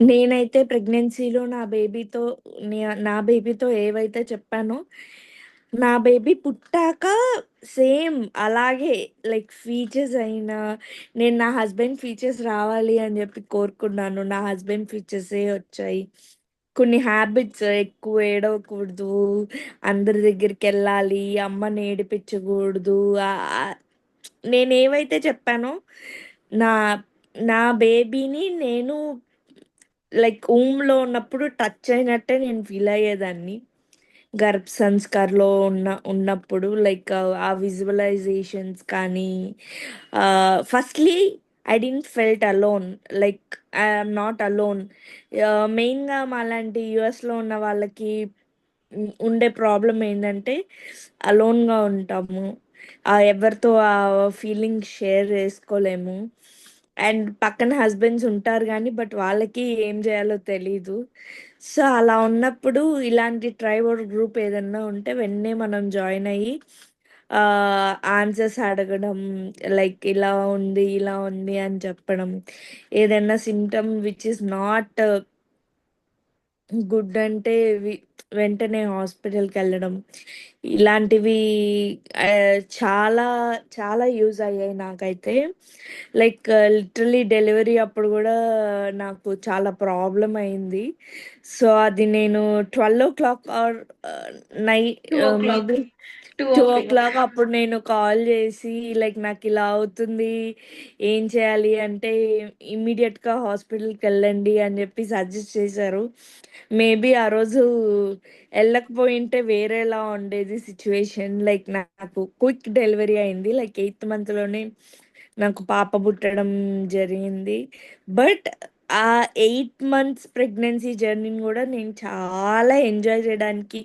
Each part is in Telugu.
నేనైతే ప్రెగ్నెన్సీలో నా బేబీతో నే నా బేబీతో ఏవైతే చెప్పానో, నా బేబీ పుట్టాక సేమ్ అలాగే లైక్ ఫీచర్స్ అయినా, నేను నా హస్బెండ్ ఫీచర్స్ రావాలి అని జెప్పి కోరుకున్నాను. నా హస్బెండ్ ఫీచర్సే వచ్చాయి. కొన్ని హ్యాబిట్స్ ఎక్కువ ఏడవకూడదు, అందరి దగ్గరికెళ్ళాలి, అమ్మని ఏడిపించకూడదు. ఆహ్, ఆహ్, నేనేవైతే చెప్పానో, నా నా బేబీని నేను లైక్ ఊమ్‌లో ఉన్నప్పుడు టచ్ అయినట్టే నేను ఫీల్ అయ్యేదాన్ని. గర్భ సంస్కార్‌లో ఉన్న ఉన్నప్పుడు లైక్ ఆ విజువలైజేషన్స్ కానీ firstly I didn't felt alone like I'm not alone. మెయిన్గా మెయిన్‌గా మాలాంటి యూఎస్‌లో ఉన్న వాళ్ళకి ఉండే ప్రాబ్లమ్ ఏంటంటే అలోన్‌గా ఉంటాము. ఎవరితో ఆ ఫీలింగ్ షేర్ చేసుకోలేము. అండ్ పక్కన హస్బెండ్స్ ఉంటారు కానీ బట్ వాళ్ళకి ఏం చేయాలో తెలీదు. సో, అలా ఉన్నప్పుడు ఇలాంటి ట్రైబల్ గ్రూప్ ఏదన్నా ఉంటే వెంటనే మనం జాయిన్ అయ్యి ఆన్సర్స్ అడగడం లైక్ ఇలా ఉంది, ఇలా ఉంది అని చెప్పడం. ఏదైనా symptom which is not good అంటే వి వెంటనే హాస్పిటల్‌కెళ్ళడం. ఇలాంటివి చాలా చాలా యూజ్ అయ్యాయి నాకైతే. లైక్ లిటరల్లీ డెలివరీ అప్పుడు గూడా నాకు చాలా ప్రాబ్లమ్ అయింది. సో, అది నేను 12:00 ఆర్ ఆహ్, నై 2 ఓ క్లాక్. Maybe 2 2 o o'clock. అప్పుడు నేను కాల్ జేసి లైక్ నాకిలా అవుతుంది. ఏం చేయాలి అంటే ఇమ్మీడియేట్‌గా హాస్పిటల్‌కెళ్ళండి అని జెప్పి సజెస్ట్ చేశారు. మేబీ ఆ రోజు ఎళ్ళకపోయుంటే వేరేలా ఉండేది సిట్యుయేషన్. లైక్ నాకు క్విక్ డెలివరీ అయింది. లైక్ ఎయిత్ మంత్‌లోనే నాకు పాప పుట్టడం జరిగింది. బట్ ఆ ఎయిట్ మంత్స్ ప్రెగ్నెన్సీ జర్నీని కూడా నేను చాలా ఎంజాయ్ చేయడానికి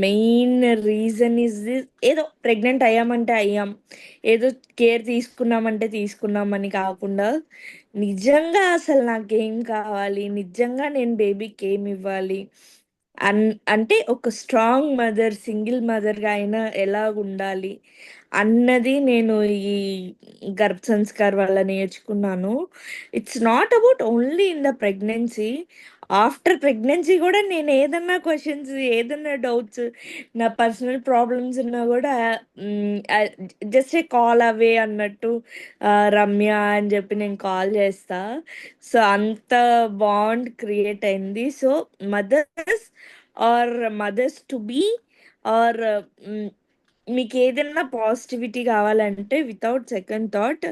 మెయిన్ రీజన్ ఈస్ దిస్ ఏదో ప్రెగ్నెంట్ అయ్యామంటే అయ్యాం. ఏదో కేర్ తీసుకున్నామంటే తీసుకున్నామని కాకుండా, నిజంగా అసలు నాకేం కావాలి? నిజంగా నేను బేబీకి ఏమివ్వాలి? అన్ అంటే ఒక స్ట్రాంగ్ మదర్, సింగిల్ మదర్‌గా అయినా ఎలా ఉండాలి అన్నది నేను ఈ గర్భ సంస్కార్ వల్ల నేర్చుకున్నాను. It's not about only in the pregnancy. After pregnancy కూడా నేను ఏదన్నా క్వశ్చన్స్ ఏదన్నా డౌట్స్, నా పర్సనల్ ప్రాబ్లమ్స్ ఉన్నా కూడా జస్ట్ ఏ కాల్ అవే అన్నట్టు రమ్య అని చెప్పి నేను కాల్ చేస్తా సో, అంత బాండ్ క్రియేట్ అయింది. So, mothers or mothers to be or మీకు ఏదైనా పాజిటివిటీ కావాలంటే వితౌట్ సెకండ్ థాట్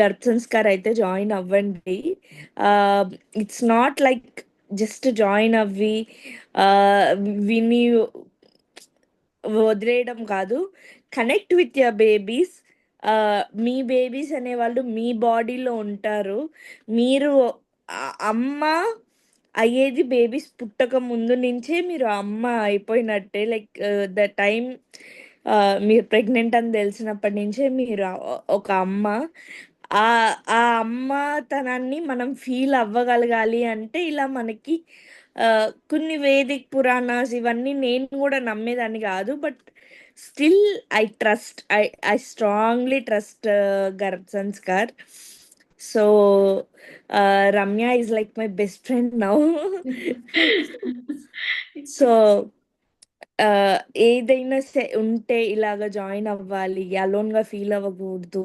గర్భ సంస్కార్ అయితే జాయిన్ అవ్వండి. It's not like just join అవ్వి విని వదిలేయడం కాదు. Connect with your babies. Me babies అనేవాళ్ళు మీ బాడీలో ఉంటారు. మీరు అమ్మ అయ్యేది బేబీస్ పుట్టక ముందు నుంచే మీరు అమ్మ అయిపోయినట్టే. లైక్ ద టైం మీరు ప్రెగ్నెంట్ అని తెలిసినప్పటి నుంచే మీరు ఒక అమ్మ. ఆహ్, ఆ అమ్మతనాన్ని మనం ఫీల్ అవ్వగలగాలి అంటే ఇలా మనకి కొన్ని వేదిక్ పురాణాస్ ఇవన్నీ నేను గూడా నమ్మేదాన్ని గాదు. But still I trust. I I strongly trust Garbh Sanskar. So, Ramya is like my best friend now. So, ah, ఏదైనా సే ఉంటే ఇలాగ జాయిన్ అవ్వాలి. అలోన్‌గా ఫీల్ అవ్వకూడదు.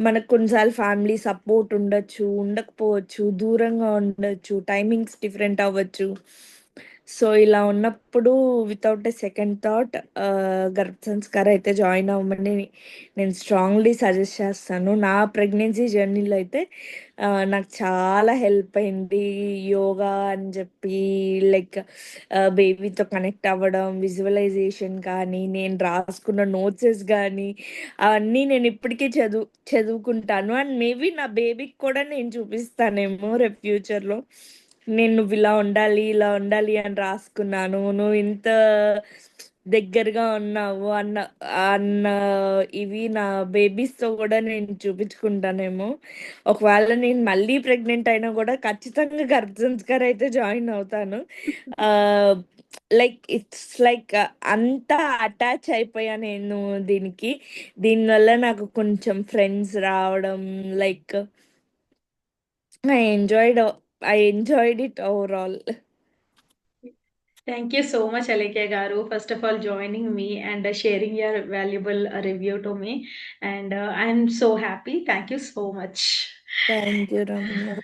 మనకు కొన్నిసార్లు ఫ్యామిలీ సపోర్ట్ ఉండొచ్చు, ఉండకపోవచ్చు, దూరంగా ఉండొచ్చు, టైమింగ్స్ డిఫరెంట్ అవ్వచ్చు. సో, ఇలా ఉన్నప్పుడు వితౌట్ ఎ సెకండ్ థాట్ గర్భ సంస్కార్ అయితే జాయిన్ అవ్వమని నేను స్ట్రాంగ్‌లీ సజెస్ట్ చేస్తాను. నా ప్రెగ్నెన్సీ జర్నీలో అయితే నాకు చాలా హెల్ప్ అయింది. యోగా అని చెప్పి లైక్ బేబీతో కనెక్ట్ అవ్వడం, విజువలైజేషన్ కానీ, నేను రాసుకున్న నోట్సెస్ కానీ అవన్నీ నేను ఇప్పటికీ చదువు చదువుకుంటాను. అండ్ మేబీ నా బేబీకి కూడా నేను చూపిస్తానేమో రేపు ఫ్యూచర్‌లో. నేను నువ్వు ఇలా ఉండాలి, ఇలా ఉండాలి అని రాసుకున్నాను. నువ్వు ఇంత దగ్గరగా ఉన్నావు అన్న అన్న ఇవి నా బేబీస్‌తో కూడా నేను చూపించుకుంటానేమో. ఒకవేళ నేను మళ్ళీ ప్రెగ్నెంట్ అయినా కూడా ఖచ్చితంగా గర్భ సంస్కార్ అయితే జాయిన్ అవుతాను. లైక్ ఇట్స్ లైక్ అంత అటాచ్ అయిపోయా నేను దీనికి. దీనివల్ల నాకు కొంచెం ఫ్రెండ్స్ రావడం like I enjoyed I enjoyed it overall. Thank you so much, Alekya Garu, first of all, joining me and uh, sharing your valuable uh, review to me. And uh, I'm so happy. Thank you so much. Thank you,